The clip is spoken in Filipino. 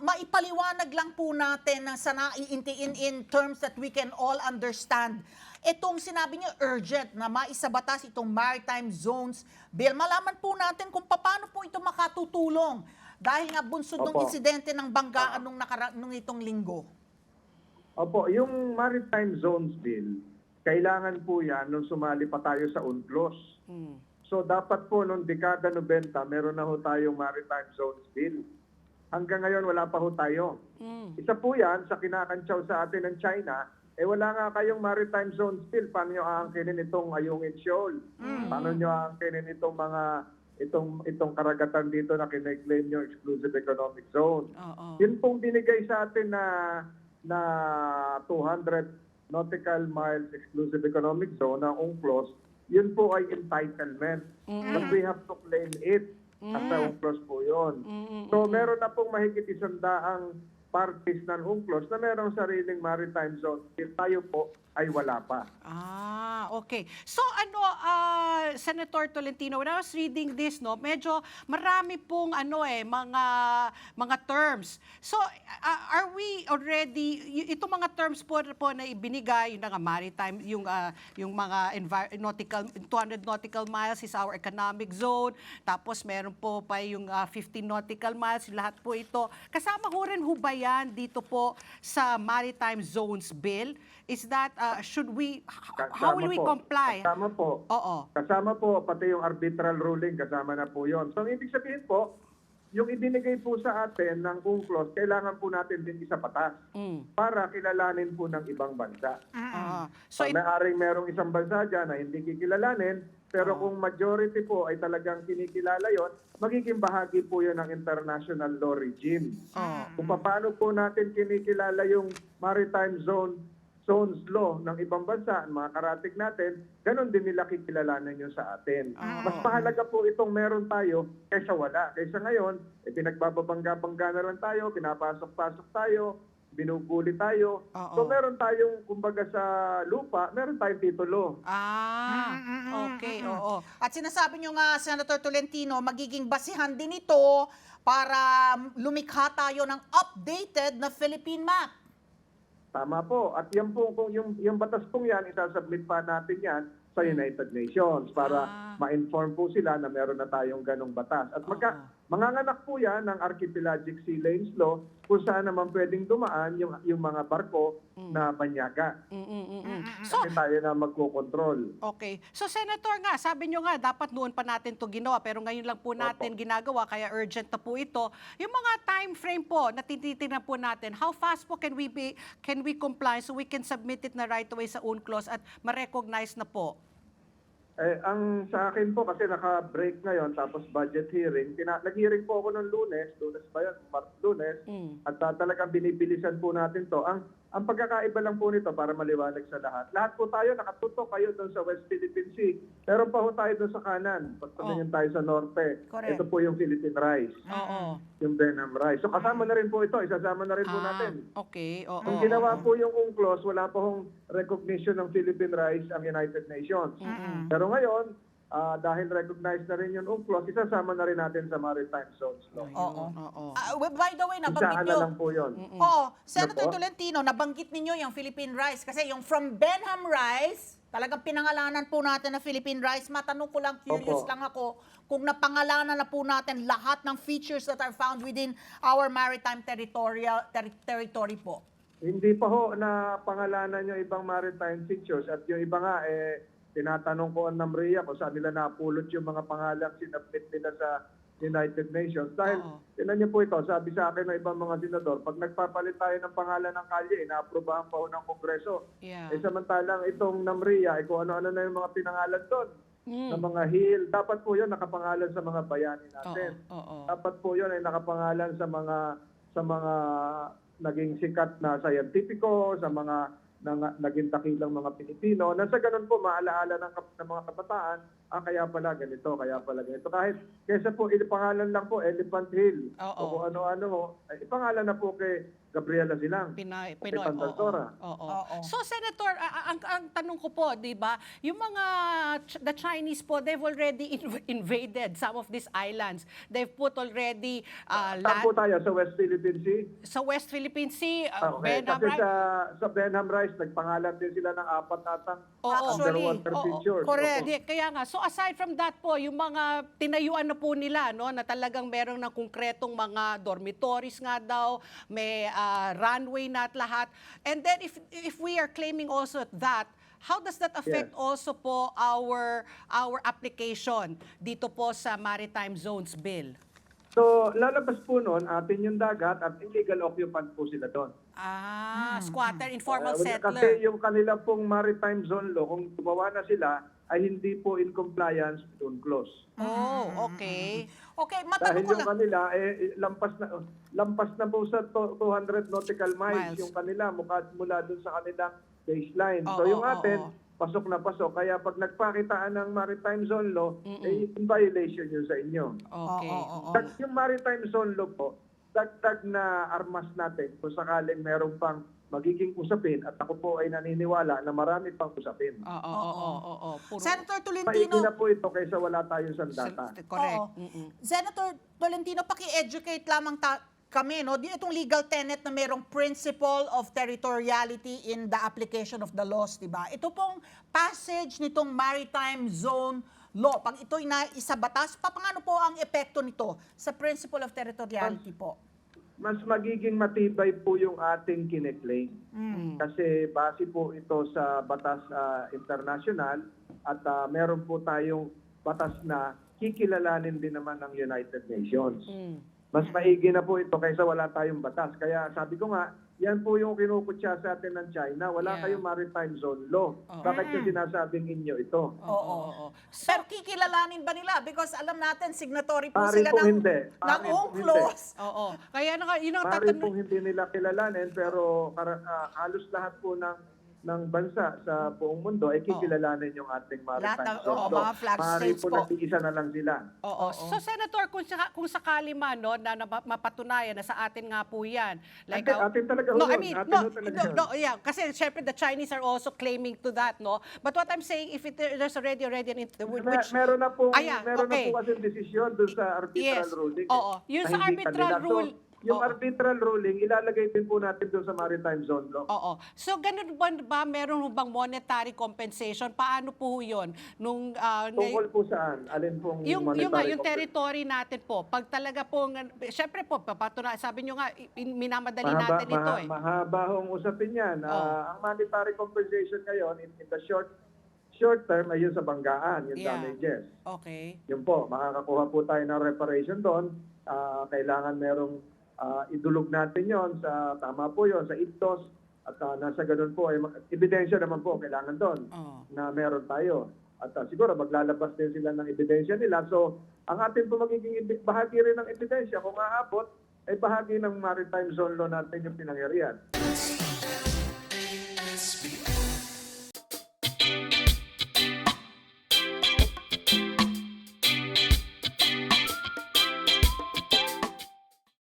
maipaliwanag lang po natin na sa naiinti in, in terms that we can all understand. Itong sinabi niyo urgent na maisabatas itong maritime zones bill. Malaman po natin kung paano po ito makatutulong. Dahil nga bunsod ng insidente ng banggaan nung, nakara- nung itong linggo. Opo, yung Maritime Zones Bill, kailangan po yan nung sumali pa tayo sa UNCLOS. So dapat po nung dekada 90, meron na ho tayong Maritime Zones Bill. Hanggang ngayon wala pa ho tayo. Isa po yan sa kinakantsaw sa atin ng China, eh wala nga kayong Maritime Zones Bill. Paano nyo aangkinin itong Ayungin Shoal? Paano nyo aangkinin itong mga itong itong karagatan dito na kine-claim yung exclusive economic zone? Oo. Yun pong binigay sa atin na na 200 nautical miles exclusive economic zone na UNCLOS, yun po ay entitlement. But we have to claim it. At sa UNCLOS po yun. So meron na pong mahigit isang daang parties ng UNCLOS na merong sariling maritime zone. Tayo po ay wala pa. Ah, okay. So ano, ah, Senator Tolentino, when I was reading this, no, medyo marami pong ano eh, mga mga terms. So ah, are already itong mga terms po, po na ibinigay, yung nga maritime, yung ah, yung mga nautical 200 nautical miles is our economic zone. Tapos meron po pa yung ah, 15 nautical miles, lahat po ito. Kasama ho rin ho ba yan dito po sa Maritime Zones Bill? Is that, ah, should we, h- how will we po. comply? Kasama po. Oo. Kasama po, pati yung arbitral ruling, kasama na po yon. So, ibig sabihin po, yung ibinigay po sa atin ng UNCLOS, kailangan po natin din isapatas Mm. para kilalanin po ng ibang bansa. Ah, So, so, it- Maaring merong isang bansa dyan na hindi kikilalanin, pero kung majority po ay talagang kinikilala yon, magiging bahagi po yun ng international law regime. Oo. Kung paano po natin kinikilala yung maritime zone zones law ng ibang bansa, ang mga karatig natin, ganon din nila kikilalanan yun sa atin. Mas mahalaga po itong meron tayo kaysa wala. Kaysa ngayon, eh, pinagbababangga-bangga na lang tayo, pinapasok-pasok tayo, binubuli tayo. Oo. So meron tayong, kumbaga sa lupa, meron tayong titulo. ah, okay, oo. At sinasabi niyo nga, Senator Tolentino, magiging basihan din ito para lumikha tayo ng updated na Philippine map. Tama po. At yan po, kung yung, yung batas pong yan, isasubmit pa natin yan sa United Nations para Ah. ma-inform po sila na meron na tayong ganong batas. At magka, manganganak po yan ng Archipelagic Sea Lanes Law kung saan naman pwedeng dumaan yung, yung mga barko na banyaga. Mm, mm, mm, mm. So, Kasi tayo na magkocontrol. Okay. So, Senator nga, sabi nyo nga, dapat noon pa natin to ginawa, pero ngayon lang po natin ginagawa, kaya urgent na po ito. Yung mga time frame po, na tititingnan po natin, how fast po can we be, can we comply so we can submit it na right away sa UNCLOS at ma-recognize na po? Eh, ang sa akin po, kasi naka-break ngayon, tapos budget hearing, tina- nag-hearing po ako noong lunes, lunes ba yun? Mar- lunes, Mm. at uh, talagang binibilisan po natin to. Ang ang pagkakaiba lang po nito para maliwanag sa lahat. Lahat po tayo nakatutok kayo doon sa West Philippine Sea. Pero pa po tayo doon sa kanan. Pag tumingin tayo sa norte, Correct. ito po yung Philippine rice, Oo. yung Benham rice. So kasama na rin po ito, isasama na rin po Ah, natin. okay. Oo. Kung ginawa po yung UNCLOS, wala pa hong recognition ng Philippine rice ang United Nations. Pero ngayon, ah, dahil recognized na rin yung UNCLOS, isasama na rin natin sa Maritime Zones Law. Oo. Oo. Ah, well, by the way, nabanggit na niyo, lang po yun. Oo, Senator Ano po? Tolentino, nabanggit ninyo yung Philippine Rice kasi yung from Benham Rice, talagang pinangalanan po natin na Philippine Rice. Matanong ko lang, curious Opo. lang ako, kung napangalanan na po natin lahat ng features that are found within our maritime territorial ter- territory po. Hindi pa ho na pangalanan yung ibang maritime features at yung iba nga eh tinatanong ko ang NAMRIA kung saan nila napulot yung mga pangalang sinabit nila sa United Nations. Dahil, Oo. tinan niyo po ito, sabi sa akin ng ibang mga senador, pag nagpapalit tayo ng pangalan ng kalye, inaaprobahan pa ho ng Kongreso. Yeah. Eh samantalang itong NAMRIA, eh, kung ano-ano na yung mga pinangalan doon, Mm. ng mga hill, dapat po yun nakapangalan sa mga bayani natin. Oo. Oo. Dapat po yun ay nakapangalan sa mga sa mga naging sikat na scientifico, sa mga na, naging takilang mga Pilipino, na sa ganun po maalaala ng, ng mga kabataan ah, kaya pala ganito, kaya pala ganito. Kahit kesa po, ipangalan lang po, Elephant Hill. Oo. O kung ano-ano ay, ipangalan na po kay Gabriela Silang. Pinoy, o Pinoy, kay Pandaltora. oo, oo. Oo. So, Senator, ang, ang tanong ko po, di ba, yung mga, Ch- the Chinese po, they've already inv- invaded some of these islands. They've put already uh, Saan land, po tayo? Sa West Philippine Sea? sa West Philippine Sea, Ah, uh, okay. Benham, Kasi right? sa, sa Benham Rice, nagpangalan din sila ng apat natang Oo. Actually, underwater oo, features. correct. Hindi, kaya nga. So aside from that po, yung mga tinayuan na po nila, no, na talagang meron ng konkretong mga dormitories nga daw, may ah, runway na at lahat. And then if if we are claiming also that, how does that affect Yes. also po our our application dito po sa Maritime Zones Bill? So, lalabas po noon, atin yung dagat at illegal occupant po sila doon. Ah, squatter, informal Ah, settler. Kasi yung kanila pong maritime zone law, kung gumawa na sila, ay hindi po in compliance with UNCLOS. Oh, okay. Okay, Dahil matanong ko yung lang. kanila, eh, lampas na lampas na po sa to- 200 nautical miles, Miles. yung kanila mula, mula dun sa kanilang baseline. so Oo, yung oo, atin, oo. pasok na pasok. Kaya pag nagpakitaan ng maritime zone law, eh, in violation yun sa inyo. Okay. Oo, oo, oo. Dag- Yung maritime zone law po, dagdag na armas natin kung sakaling meron pang magiging usapin at ako po ay naniniwala na marami pang usapin. Oo, oo, oo, oo. Puro- Senator Maigi Tolentino, na po ito kaysa wala tayong sandata. Correct. Oo. Mm-mm. Senator Tolentino, paki-educate lamang ta- kami, no? Di itong legal tenet na merong principle of territoriality in the application of the laws, di ba? Ito pong passage nitong maritime zone law, pag ito'y na isa batas, papangano po ang epekto nito sa principle of territoriality po? Mas magiging matibay po yung ating kiniklaim. Mm. Kasi base po ito sa batas ah, international at ah, meron po tayong batas na kikilalanin din naman ng United Nations. Mm. Mas maigi na po ito kaysa wala tayong batas. Kaya sabi ko nga, yan po yung kinukutya sa atin ng China. Wala Yeah. kayong maritime zone law. Oo. Bakit yung sinasabing inyo ito? Oo, Oo. oo, Pero kikilalanin ba nila? Because alam natin, signatory po Pari sila po ng, hindi. ng po UNCLOS. oo. Kaya na nga, yun ang Maaari tatanong. pong hindi nila kilalanin pero kara- ah, halos lahat po ng ng bansa sa buong mundo ay kikilalanin yung ating Lahat maritime ng- zone oo, law. mga flag Maaari states po po. nag-iisa na lang sila. Oo. So, Senator, kung, saka, kung sakali man, no, na, na mapatunayan na sa atin nga po yan. Atin- uh, atin talaga no, yun. I mean, Atin no, ho talaga no, yun. no, yeah. Kasi, syempre, the Chinese are also claiming to that, no? But what I'm saying, if it, there's already, already an, int- Mer- which, meron na po, Ah, yeah, meron okay. na po kasi desisyon doon sa arbitral Yes. ruling. eh, Oo. Yung na sa hindi arbitral kanila. rule- So, yung Oo. arbitral ruling, ilalagay din po natin doon sa maritime zone law. Oo. So, ganun ba, ba meron ho bang monetary compensation? Paano po yun? Nung, ah, na- Tungkol po saan? Alin pong yung, yung, nga, monetary yung compensation? territory natin po, pag talaga po, syempre po, papatuna, sabi nyo nga, i- minamadali Mahaba, natin ito maha- eh. mahaba hong usapin yan. Ah, Oo. ang monetary compensation ngayon, in, in the short short term, ay yun sa banggaan, yung Yeah. damages. Okay. Yun po, makakakuha po tayo ng reparation doon. Ah, kailangan merong ah, idulog natin yon sa, tama po yon sa ITOS. At ah, nasa ganun po, ay, ebidensya naman po kailangan doon Oh. na meron tayo. At ah, siguro maglalabas din sila ng ebidensya nila. So, ang atin po magiging bahagi rin ng ebidensya kung aabot, ay bahagi ng maritime zone law natin yung pinangyarihan.